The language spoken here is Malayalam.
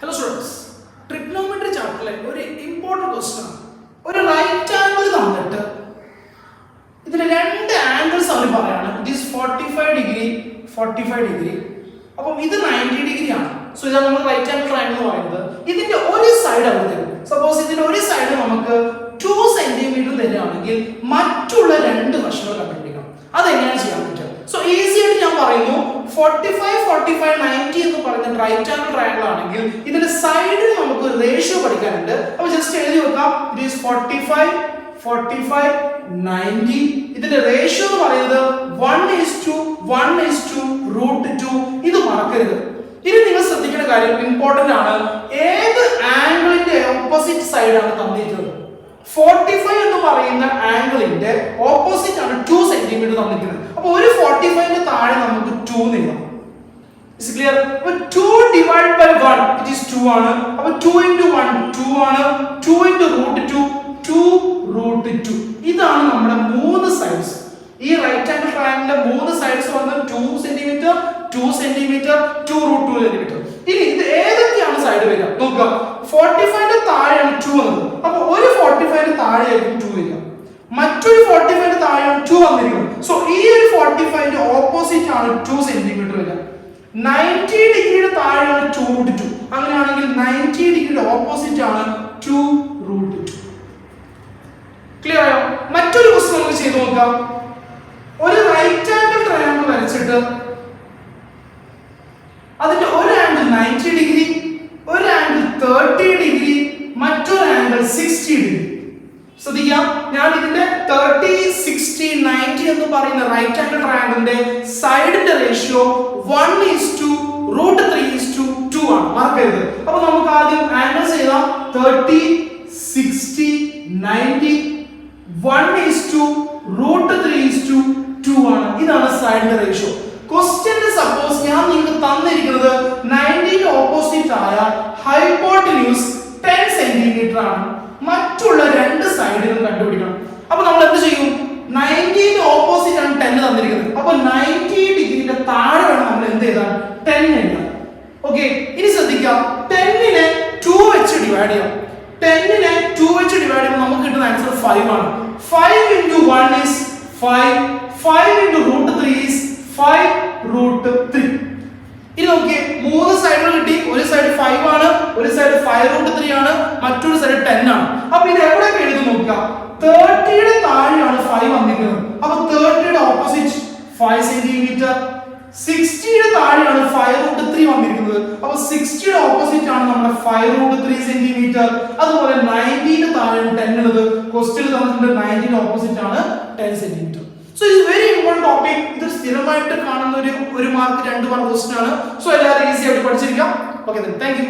ഹലോ സ്റ്റുഡൻസ് ട്രിഗ്നോമെട്രി ചാപ്റ്ററിലെ ഒരു ഇമ്പോർട്ടന്റ് ക്വസ്റ്റൻ ആണ്. ഒരു റൈറ്റ് ആംഗിൾ തന്നിട്ട് ഇതിന് രണ്ട് ആംഗിൾസ് അവർ പറയാണ്. It is forty five degree forty five degree അപ്പം ഇത് നയന്റി ഡിഗ്രി ആണ്. സോ ഇതാണ് നമ്മൾ റൈറ്റ് ആംഗിൾ ട്രയാംഗിൾ എന്ന് പറയുന്നത്. ഇതിന്റെ ഒരു സൈഡ് അവർ തരും. സപ്പോസ് ഇതിന്റെ ഒരു സൈഡ് നമുക്ക് ടു സെന്റിമീറ്റർ തരികയാണെങ്കിൽ മറ്റുള്ള രണ്ട് വശങ്ങൾ കണ്ടുപിടിക്കണം. അതെങ്ങനെയാണ് ചെയ്യാൻ പറ്റുക? സോ ഈസി ആയിട്ട് ഞാൻ പറയുന്നു. Forty five forty five ninety എന്ന് പറയുന്ന റൈറ്റ് ആംഗിൾ ട്രയാങ്കിൾ ആണെങ്കിൽ ഇതിന്റെ സൈഡിൽ നമുക്ക് റേഷ്യോ പഠിക്കാനുണ്ട്. അപ്പൊ ജസ്റ്റ് എഴുതി വെക്കാം. It is forty five forty five ninety ഇതിന്റെ റേഷ്യോ എന്ന് പറയുന്നത് one is two one is two root two ഇത് മറക്കരുത്. ഇനി നിങ്ങൾ ശ്രദ്ധിക്കേണ്ട കാര്യം ഇമ്പോർട്ടന്റ് ആണ്. ഏത് ആംഗിളിന്റെ ഓപ്പോസിറ്റ് സൈഡാണ് തന്നിരിക്കുന്നത്? ഫോർട്ടി ഫൈവ് എന്ന് പറയുന്ന ആംഗിളിന്റെ ഓപ്പോസിറ്റ് ആണ് ടു സെന്റിമീറ്റർ തന്നിരിക്കുന്നത്. അപ്പൊ ഒരു ഫോർട്ടി ഫൈവിന്റെ താഴെ നമുക്ക് ടു എഴുതാം ഇസ് ക്ലിയർ അപ്പൊ two divide by one it is two ആണ്. അപ്പൊ ടു ഇന്റു വൺ ടു ആണ്. Two into root two two root two ഇതാണ് നമ്മുടെ മൂന്ന് സൈഡ്സ് ഈ റൈറ്റ് ആംഗിൾ ട്രയാങ്കിളിന്റെ മൂന്ന് സൈഡ്സ് വന്ന് two centimetre two centimetre two root two centimetre ഇനി ഇത് ഏതൊക്കെയാണ് സൈഡ് വരിക? നോക്കുക. ഫോർട്ടി ഫൈവിന്റെ താഴെയാണ് ടു വന്നത്. അപ്പൊ ഒരു ഫോർട്ടി ഫൈവിന്റെ താഴെയായിരിക്കും ടു വരിക. മറ്റൊരു ഫോർട്ടി ഫൈവിന്റെ താഴെയാണ് ടു വന്നിരിക്കുന്നത്. സോ ഈ ഒരു ഫോർട്ടി ഫൈവിന്റെ ഓപ്പോസിറ്റ് ആണ് ടു സെന്റിമീറ്റർ വരിക. നയന്റി താഴെയാണ് ടു റൂട്ട് ടു അങ്ങനെയാണെങ്കിൽ നയന്റി ഡിഗ്രിയുടെ ഓപ്പോസിറ്റ് ആണ് ടു റൂട്ട് ടു ക്ലിയർ ആയോ? മറ്റൊരു ക്വസ്റ്റ്യൻ നമുക്ക് ചെയ്തു നോക്കാം. ഒരു റൈറ്റ് ആംഗിൾ ട്രയാങ്കിൾ വരച്ചിട്ട് അതിന്റെ ഒരു ആംഗിൾ നയന്റി ഡിഗ്രി ഒരു ആംഗിൾ തേർട്ടി ഡിഗ്രി മറ്റൊരു ആംഗിൾ സിക്സ്റ്റി ഡിഗ്രി. ശ്രദ്ധിക്കാം. ഞാൻ ഇതിന്റെ തേർട്ടി സിക്സ്റ്റി നയന്റി എന്ന് പറയുന്ന റൈറ്റ് ആംഗിൾ ട്രയാങ്കിളിന്റെ സൈഡിന്റെ ratio one is two root three two ആണ്. മറക്കരുത്. അപ്പൊ നമുക്ക് ആദ്യം ആംഗിൾസ് ചെയ്താൽ thirty sixty ninety one is two root three is two two ആണ്. ഇതാണ് സൈഡിന്റെ റേഷ്യോ ക്വസ്റ്റ്യന്റെ സപ്പോസ് ഞാൻ നിങ്ങൾക്ക് തന്നിരിക്കുന്നത് നയന്റീന്റെ ഓപ്പോസിറ്റ് ആയ ഹൈപ്പോട്ടിന്യൂസ് ടെൻ സെന്റിമീറ്റർ ആണ്. മറ്റുള്ള രണ്ട് സൈഡുകളും കണ്ടുപിടിക്കണം. അപ്പൊ നമ്മൾ എന്ത് ചെയ്യും? നയന്റീന്റെ ഓപ്പോസിറ്റ് ആണ് ടെൻ തന്നിരിക്കുന്നത്. അപ്പൊ നയന്റി ഡിഗ്രിയുടെ താഴെ വേണം നമ്മൾ എന്ത് ചെയ്താൽ ടെൻ എഴുതാൻ ഓക്കെ ഇനി ശ്രദ്ധിക്കാം ടെന്നിനെ ടു വെച്ച് ഡിവൈഡ് ചെയ്യാം. ടെന്നിനെ ടു വെച്ച് ഡിവൈഡ് ചെയ്യുമ്പോൾ നമുക്ക് കിട്ടുന്ന ആൻസർ ഫൈവ് ആണ്. Five into one is five five into root three is five root three ഇനി നോക്കിയേ മൂന്ന് സൈഡുകൾ കിട്ടി. ഒരു സൈഡ് ഫൈവ് ആണ് ഒരു സൈഡ് ഫൈവ് റൂട്ട് ത്രീ ആണ് മറ്റൊരു സൈഡ് ടെൻ ആണ്. അപ്പൊ ഇത് എവിടെയൊക്കെ എഴുതി നോക്കുക? തേർട്ടിയുടെ താഴെയാണ് ഫൈവ് വന്നിരിക്കുന്നത് അപ്പൊ തേർട്ടിയുടെ ഓപ്പോസിറ്റ് ഫൈവ് സെന്റിമീറ്റർ സിക്സ്റ്റിയുടെ താഴെയാണ് ഫൈവ് റൂട്ട് ത്രീ വന്നിരിക്കുന്നത്. അപ്പൊ സിക്സ്റ്റിയുടെ ഓപ്പോസിറ്റ് ആണ് നമ്മുടെ ഫൈവ് റൂട്ട് ത്രീ സെന്റിമീറ്റർ അതുപോലെ നയന്റീന്റെ താഴെയാണ് ടെൻ ഉള്ളത്. ക്വസ്റ്റ്യൻ തന്നിട്ടുണ്ട് നയന്റീന്റെ ഓപ്പോസിറ്റ് ആണ് ടെൻ സെന്റിമീറ്റർ സോ ഇത് വെരി ഇമ്പോർട്ടന്റ് ടോപ്പിക് ഇത് സ്ഥിരമായിട്ട് കാണുന്ന ഒരു ഒരു മാർക്ക് രണ്ട് മാർക്ക് ക്വസ്റ്റ്യൻ ആണ്. സോ എല്ലാവരും ഈസി ആയിട്ട് പഠിച്ചിരിക്കാം. Okay thank you